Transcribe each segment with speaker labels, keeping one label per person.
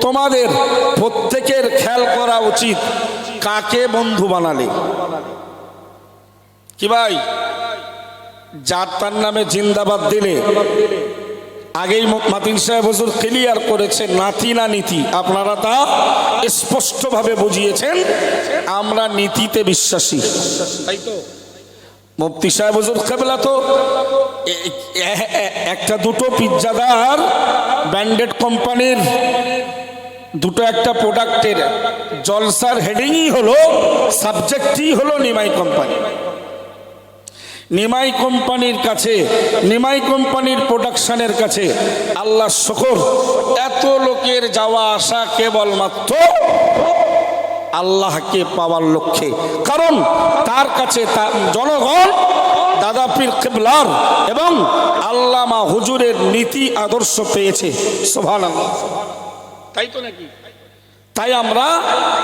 Speaker 1: তোমাদের প্রত্যেকের খেয়াল করা উচিত কাকে বন্ধু বানালে। কি ভাই? যার তার নামে জিন্দাবাদ দিলে। আগেই মাতিন সাহেব হুজুর ক্লিয়ার করেছে, নাতি না নীতি। আপনারা তা স্পষ্টভাবে বুঝিয়েছেন। আমরা নীতিতে বিশ্বাসী। তাই তো? মুফতি সাহেব হুজুর কেবলা তো একটা দুটো পিজ্জাদার ব্র্যান্ডেড কোম্পানির দুটো একটা প্রোডাক্টের জলসার হেডিংই হলো, সাবজেক্টই হলো নিমাই কোম্পানি। নিমাই কোম্পানির কাছে, নিমাই কোম্পানির প্রোডাকশনের কাছে আল্লাহ শকর, এত লোকের যাওয়া আসা কেবলমাত্র আল্লাহকে পাওয়ার লক্ষ্যে। কারণ তার কাছে জনগণ দাদা পীর কেবলার এবং আল্লামা হুজুরের নীতি আদর্শ পেয়েছে। সোভান তাই তো নাকি? তাই আমরা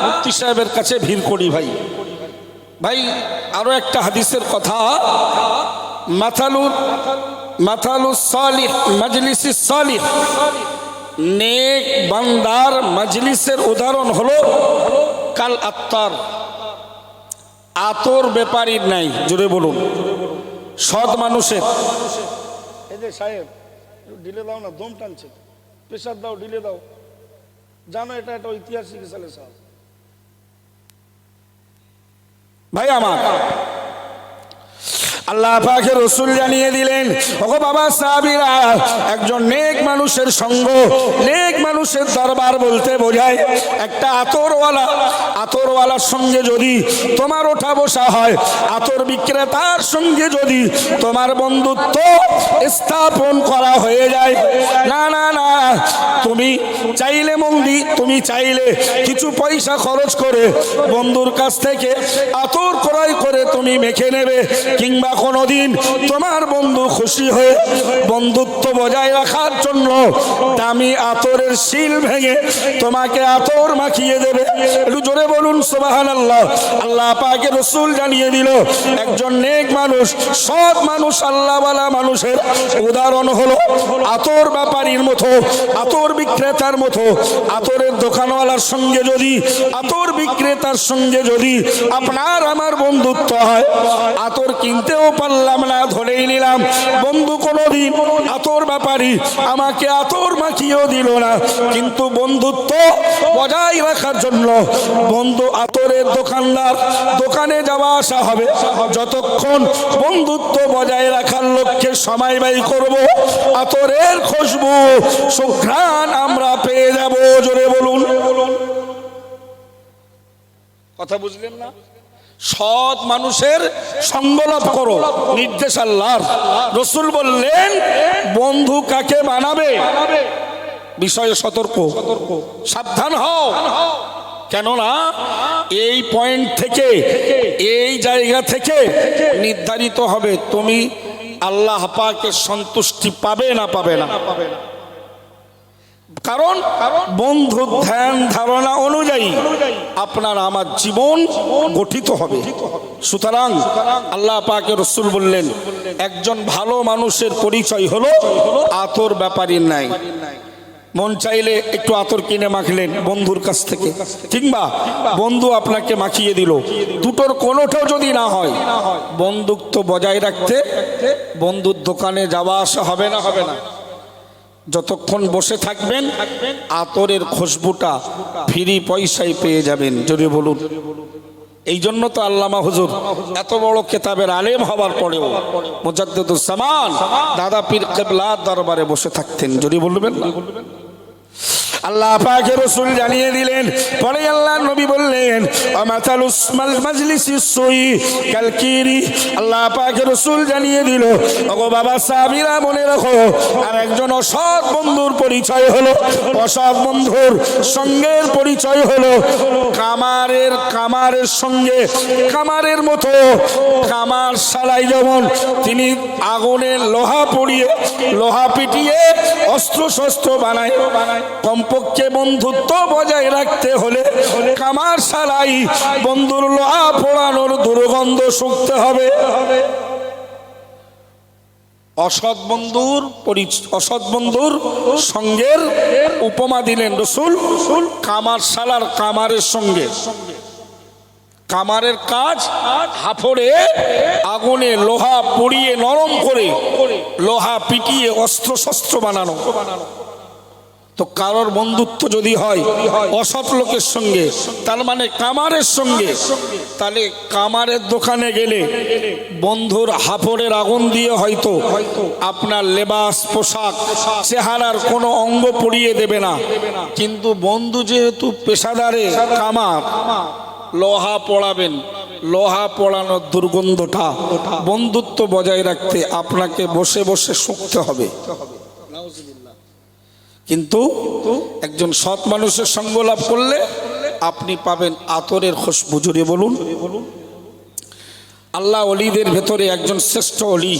Speaker 1: মুফতি সাহেবের কাছে ভিড় করি ভাই। ভাই, আরও একটা হাদিসের কথা। মাথালুর মাথালু সালিহ মজলিসি সালিহ। নেক বান্দার মজলিসের উদাহরণ হলো কাল আত্মার আতর ব্যাপারীর নাই জুড়ে বলুন। সৎ মানুষের। এই যে সাহেব ঢিলে দাও না দম টানছে। প্রেশার দাও ঢিলে দাও। জানো এটা একটা ঐতিহাসিক সালে সাহেব ভাই আমার আল্লাহ পাকে রসুল জানিয়ে দিলেন, ওগো বাবা সাহাবীরা, একজন নেক মানুষের সঙ্গ, নেক মানুষের দরবার বলতে বোঝায়, একটা আতরওয়ালা, আতরওয়ালার সঙ্গে যদি তোমার ওঠা বসা হয়, আতর বিক্রেতার সঙ্গে যদি তোমার বন্ধুত্ব স্থাপন করা হয়ে যায়, না না না, তুমি চাইলে মন্দি, তুমি চাইলে কিছু পয়সা খরচ করে বন্ধুর কাছ থেকে আতর ক্রয় করে তুমি মেখে নেবে, কিংবা কোনোদিন তোমার বন্ধু খুশি হয়ে বন্ধুত্ব বজায় রাখার জন্য দামি আতরের শিল ভেঙে তোমাকে আতর মাখিয়ে দেবে। একটু জোরে বলুন সোবাহান আল্লাহ আল্লাহ পাকে রসুল জানিয়ে দিল, একজন নেক মানুষ, সৎ মানুষ, আল্লাহওয়ালা মানুষের উদাহরণ হলো আতর ব্যাপারীর মতো, আতর বিক্রেতার মতো। আতরের দোকানওয়ালার সঙ্গে যদি, আতর বিক্রেতার সঙ্গে যদি আপনার আমার বন্ধুত্ব হয়, আতর কিনতেও পারলাম না, ধরেই নিলাম। বন্ধু, কোনোদিন আতর ব্যাপারী আমাকে আতর মাখিয়েও দিল না। কিন্তু বন্ধুত্ব বজায় রাখার জন্য বন্ধু আতরের দোকানদার দোকানে যাওয়া আসা হবে। যতক্ষণ বন্ধুত্ব বজায় রাখার লক্ষ্যে সময় ব্যয় করব, আতরের খুশবু, সুঘ্রাণ আমরা পেয়ে যাব। জোরে বলুন। কথা বুঝলেন না? সৎ মানুষের সঙ্গলাভ করো। নির্দেশ আল্লাহর। রসুল বললেন, বন্ধু কাকে বানাবে? বিষয়ে সতর্ক। সাবধান হও। কেননা, এই পয়েন্ট থেকে, এই জায়গা থেকে নির্ধারিত হবে। তুমি আল্লাহ পাকের সন্তুষ্টি পাবে না পাবে না। কারণ বন্ধু ধ্যান ধারণা অনুযায়ী আপনার আমার জীবন গঠিত হবে। সুতরাং আল্লাহ পাকে রসুল বললেন, একজন ভালো মানুষের পরিচয় হলো আতর ব্যাপারীর নাই। মন চাইলে একটু আতর কিনে মাখলেন বন্ধুর কাছ থেকে। কিংবা বন্ধু আপনাকে মাখিয়ে দিল। দুটোর কোনোটাও যদি না হয়, বন্ধুত্ব বজায় রাখতে বন্ধুর দোকানে যাওয়া আসা হবে না হবে না। যতক্ষণ বসে থাকবেন, আতরের খুশবুটা ফ্রি পয়সায় পেয়ে যাবেন। যদি বলুন। এই জন্য তো আল্লামা হুজুর এত বড় কেতাবের আলেম হবার পরেও মুজাদ্দুজ্জামান দাদা পীর কেবলা দরবারে বসে থাকতেন। যদি বলবেন না? আল্লাহ পাকে রসুল জানিয়ে দিলেন, পরে আল্লাহ নবী বললেন আমাতাল উসমাল কালকিরি আল্লাহ পাকে রসুল জানিয়ে দিল, ওগো বাবা সাবিরা, মনে রাখো আর একজন অসৎ বন্ধুর পরিচয় হলো, অসৎ বন্ধুর সঙ্গের পরিচয় হলো কামারের সঙ্গে, কামারের মতো কামার সালাই যেমন তিনি আগুনে লোহা পড়িয়ে, লোহা পিটিয়ে অস্ত্র শস্ত্র বানায়, কমপক্ষে বন্ধুত্ব বজায় রাখতে হলে কামার সালাই বন্ধুর লোহা পোড়ানোর দুর্গন্ধ শুকতে হবে। অসৎ বন্ধুর অসৎ বন্ধুর সঙ্গের উপমা দিলেন রসুল, কামার শালার কামারের সঙ্গে। কামারের কাজ, হাফড়ে আগুনে লোহা পুড়িয়ে নরম করে লোহা পিটিয়ে অস্ত্র শস্ত্র বানানো। তো কারোর বন্ধুত্ব যদি হয় অসৎ লোকের সঙ্গে, তার মানে কামারের সঙ্গে, তাহলে কামারের দোকানে গেলে বন্ধুর হাফড়ের আগুন দিয়ে হয়তো আপনার লেবাস, পোশাক, চেহারার কোনো অঙ্গ পরিয়ে দেবে না। কিন্তু বন্ধু যেহেতু পেশাদারে কামার লোহা পড়াবেন। লোহা পড়ানোর দুর্গন্ধটা বন্ধুত্ব বজায় রাখতে আপনাকে বসে বসে শুকতে হবে। কিন্তু একজন সৎ মানুষের সঙ্গ লাভ করলে আপনি পাবেন আতরের খুশবু। জুড়ে বলুন। আল্লাহ অলিদের ভেতরে একজন শ্রেষ্ঠ অলি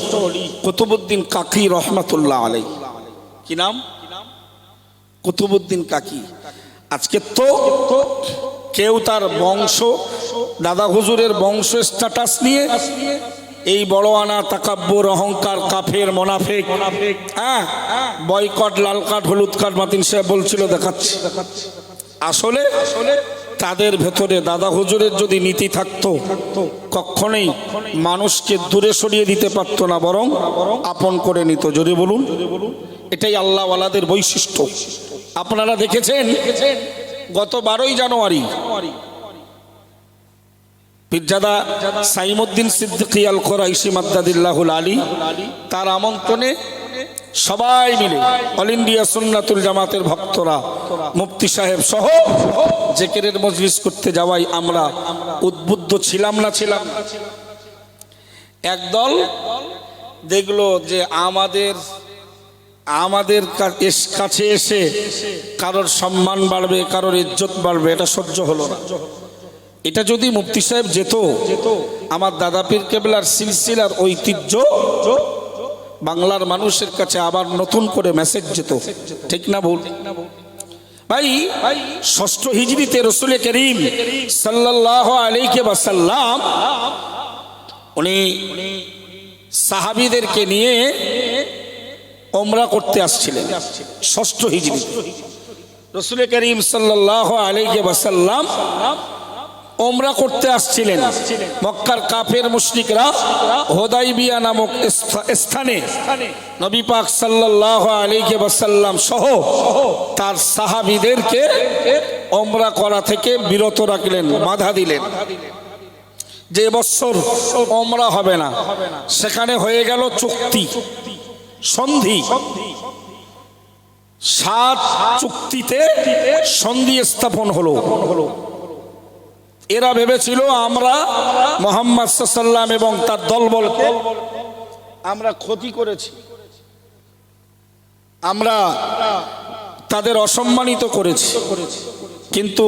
Speaker 1: কুতুবুদ্দিন কাকি রহমাতুল্লাহ আলাই কি নাম? কুতুবুদ্দিন কাকি। আজকে তো কেউ তার বংশ, দাদা হুজুরের বংশ স্ট্যাটাস নিয়ে এই বড় আনা তাকাব্বুর অহংকার কাফের মোনাফেক হ্যাঁ বয়কট লাল কাঠ হলুদ কাঠ মাতিন সাহেব বলছিল, দেখাচ্ছি। আসলে তাদের ভেতরে দাদা হুজুরের যদি নীতি থাকতো, কখনোই মানুষকে দূরে সরিয়ে দিতে পারতো না, বরং আপন করে নিত। জোরে বলুন। এটাই আল্লাহওয়ালাদের বৈশিষ্ট্য। আপনারা দেখেছেন গত বারোই জানুয়ারি পীরজাদা সাইমুদ্দিন সিদ্দিকী আল কোরাইশি মাদ্দাদিল্লাহুল আলী তার আমন্ত্রণে সবাই মিলে অল ইন্ডিয়া সুন্নাতুল জামাতের ভক্তরা, মুফতি সাহেব সহ জেকেরের মজলিস করতে যাওয়াই আমরা উদ্বুদ্ধ ছিলাম না ছিলাম একদল দেখল যে আমাদের আমাদের কাছে এসে কারোর সম্মান বাড়বে, কারোর ইজ্জত বাড়বে, এটা সহ্য হলো না। এটা যদি মুফতি সাহেব যেত, আমার দাদা পীর কেবলার সিলসিলার ঐতিহ্য বাংলার মানুষের কাছে আবার নতুন করে মেসেজ যেত। ঠিক না ভুল? ভাই, ষষ্ঠ হিজড়িতে রসুল করিম সাল্লাহ আলাইকে বাসাল্লাম উনি সাহাবিদেরকে নিয়ে ওমরা করতে আসছিলেন। ষষ্ঠ হিজড়ি। রসুল করিম সাল্লাহ আলাইকে বাসাল্লাম ওমরা করতে আসছিলেন। মক্কার কাফের মুশরিকরা হোদাইবিয়া নামক স্থানে নবী পাক সাল্লাল্লাহু আলাইহি ওয়াসাল্লাম সহ তার সাহাবীদেরকে ওমরা করা থেকে বিরত রাখলেন, বাধা দিলেন। যে বছর ওমরা হবে না, সেখানে হয়ে গেল চুক্তি। সন্ধি। সাত চুক্তিতে সন্ধি স্থাপন হলো। এরা ভেবেছিল আমরা মোহাম্মদ সাল্লাম এবং তার দলবলকে আমরা ক্ষতি করেছি। আমরা তাদের অসম্মানিত করেছি। কিন্তু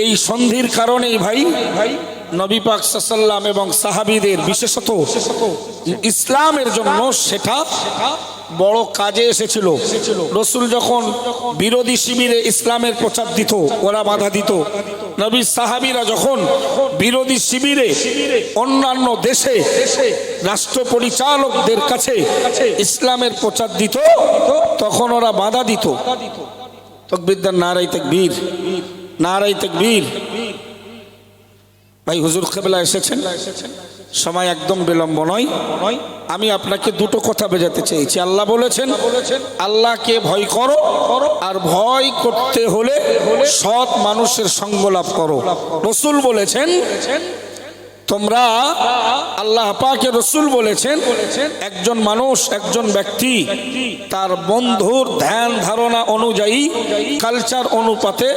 Speaker 1: এই সন্ধির কারণেই ভাই ভাই নবী পাক সাল্লাম এবং সাহাবিদের, বিশেষত ইসলামের জন্য সেটা বড় কাজে এসেছিল। রসুল যখন বিরোধী শিবিরে ইসলামের প্রচার দিত, ওরা বাধা দিত, নবী সাহাবিরা যখন বিরোধী শিবিরে অন্যান্য দেশে রাষ্ট্র পরিচালকদের কাছে ইসলামের প্রচার দিত, তখন ওরা বাধা দিত। তকবিদ্যার নারাই তকবীর নারাই তকবীর। ভাই, হুজুর খেবলা এসেছেন? সময় একদম বিলম্ব নয়। আমি আপনাকে দুটো কথা বোঝাতে চাইছি আল্লাহ বলেছেন, আল্লাহকে ভয় করো আর ভয় করতে হলে সৎ মানুষের সঙ্গ লাভ করো। রসুল বলেছেন তোমরা আল্লাহ পাকে রসুল বলেছেন, একজন মানুষ, একজন ব্যক্তি তার বন্ধুর ধ্যান ধারণা অনুযায়ী কালচার অনুপাতে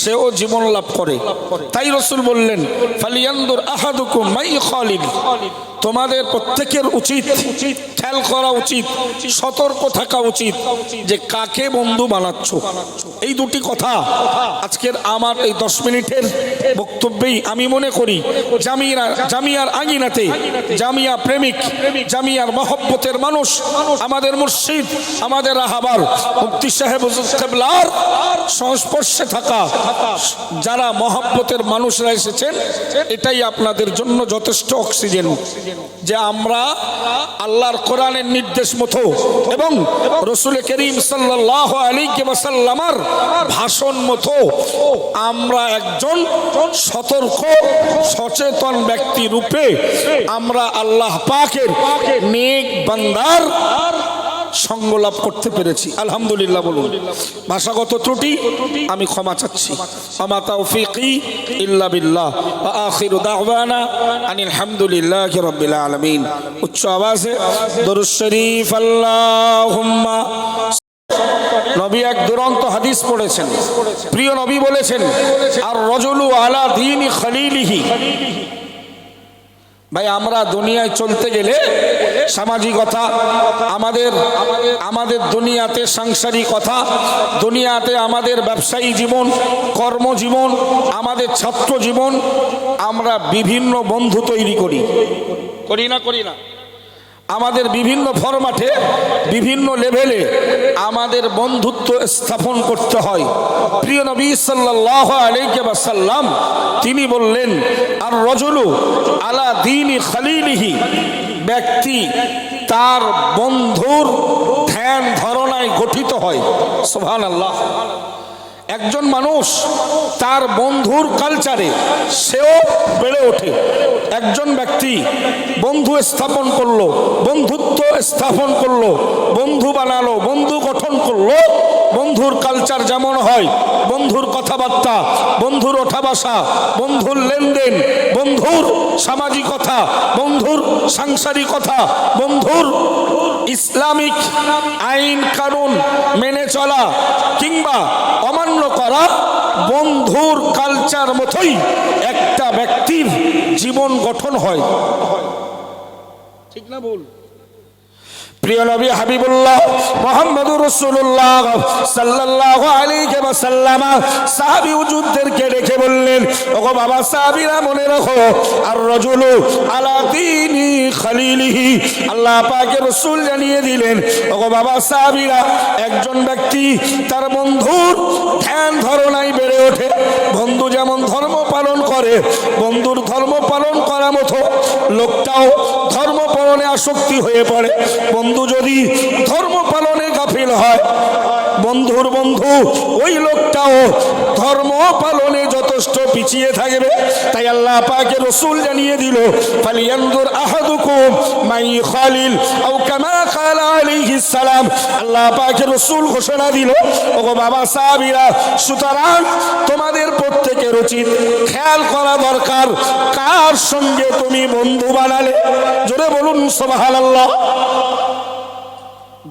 Speaker 1: সেও জীবন লাভ করে। তাই রসুল বললেন, ফালিয়ান্দুর আহাদুকুম মাই খালিদ। তোমাদের প্রত্যেকের উচিত খেয়াল করা উচিত, সতর্ক থাকা উচিত যে কাকে বন্ধু বানাচ্ছ। এই দুটি কথা আজকের আমার এই দশ মিনিটের বক্তব্যেই আমি মনে করি, জামিয়া, জামিয়ার আঙিনাতে, জামিয়া প্রেমিক, জামিয়ার মহব্বতের মানুষ, আমাদের মুর্শিদ, আমাদের রাহাবার মুক্তি সাহেব কেবলার সংস্পর্শে থাকা যারা মহব্বতের মানুষরা এসেছেন, এটাই আপনাদের জন্য যথেষ্ট অক্সিজেন। যে আমরা আল্লাহর কোরআনের নির্দেশ মতো এবং রসুল করিম সাল্লাহ আলী ওয়াসাল্লামার ভাষণ মতো আমরা একজন সতর্ক, সচেতন ব্যক্তি রূপে আমরা আল্লাহ পাকের নেক বান্দার সঙ্গ লাভ করতে পেরেছি। আলহামদুলিল্লাহ বলুন। ভাষাগত ত্রুটি, আমি ক্ষমা চাচ্ছি। আমা তাওফিকি ইল্লা বিল্লাহ। ওয়া আখিরু দাওয়ানা আনিল হামদুলিল্লাহি রাব্বিল আলামিন। উচ্চ আওয়াজে দরুদ শরীফ, আল্লাহুম্মা। নবী এক দুরন্ত হাদিস পড়েছেন। প্রিয় নবী বলেছেন আর রজলু আলা দিন খলিলিহি। ভাই, আমরা দুনিয়ায় চলতে গেলে সামাজিকতা, আমাদের আমাদের দুনিয়াতে সাংসারিকতা, দুনিয়াতে আমাদের ব্যবসায়ী জীবন, কর্মজীবন, আমাদের ছাত্র জীবন, আমরা বিভিন্ন বন্ধু তৈরি করি। করি না করি না। আমাদের বিভিন্ন ফরম্যাটে বিভিন্ন লেভেলে আমাদের বন্ধুত্ব স্থাপন করতে হয়। প্রিয় নবী সাল্লাহ তিনি বললেন, আর রজলু আলা দিন খালিলিহি ব্যক্তি তার বন্ধুর ধ্যান ধারণায় গঠিত হয়। সোহান আল্লাহ একজন মানুষ তার বন্ধুর কালচারে সেও বেড়ে ওঠে। একজন ব্যক্তি বন্ধু স্থাপন করল, বন্ধুত্ব স্থাপন করল, বন্ধু বানালো, বন্ধু গঠন করল, বন্ধুর কালচার যেমন হয়, বন্ধুর কথাবার্তা, বন্ধুর ওঠা বসা বন্ধুর লেনদেন বন্ধুর সামাজিকতা, বন্ধুর সাংসারিকতা, বন্ধুর ইসলামিক আইন কানুন মেনে চলা কিংবা অমান্য করা বন্ধুর কালচার মতোই একটা ব্যক্তির জীবন গঠন হয়। ঠিক না বল প্রিয় নবী হাবিবুল্লাহ মোহাম্মদুর রসুল্লাহ সাল্লাল্লাহু আলাইহি ওয়াসাল্লাম সাহাবী উজুদদেরকে রেখে বললেন, ওগো বাবা, সাহাবীরা মনে রাখো, আর রজুলু আলা দীনি খলিলিহি। আল্লাহ পাকের রসুল জানিয়ে দিলেন, ওগো বাবা, সাহাবীরা একজন ব্যক্তি তার বন্ধুর ধ্যান ধারণায় বেড়ে ওঠে। বন্ধু যেমন ধর্ম পালন করে। বন্ধুর ধর্ম পালন করার মতো লোকটাও ধর্ম পালনে আসক্তি হয়ে পড়ে। বন্ধু যদি ধর্ম পালনে গাফিল হয় বন্ধুর বন্ধু, ওই লোকটাও ধর্ম পালনে যথেষ্ট পিছিয়ে থাকবে। তাই আল্লাহ পাকে রসুল জানিয়ে দিল ফালিয়ানদুর আহাদুকুম মাই খালিল আও কামা কালা আলাইহিস সালাম। আল্লাহ পাকে রসুল ঘোষণা দিল, ওগো বাবা সাহাবীরা, সুতরাং তোমাদের প্রত্যেকের উচিত খেয়াল করা দরকার, কার সঙ্গে তুমি বন্ধু বানালে? জোরে বলুন, সুবহানাল্লাহ।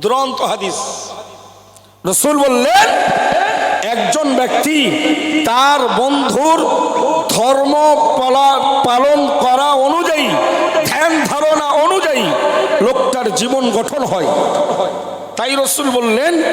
Speaker 1: দুরন্ত হাদিস। রসুল বললেন, একজন ব্যক্তি তার বন্ধুর ধর্ম পালা- পালন করা অনুযায়ী, ধ্যান ধারণা অনুযায়ী লোকটার জীবন গঠন হয়। তাই রসুল বললেন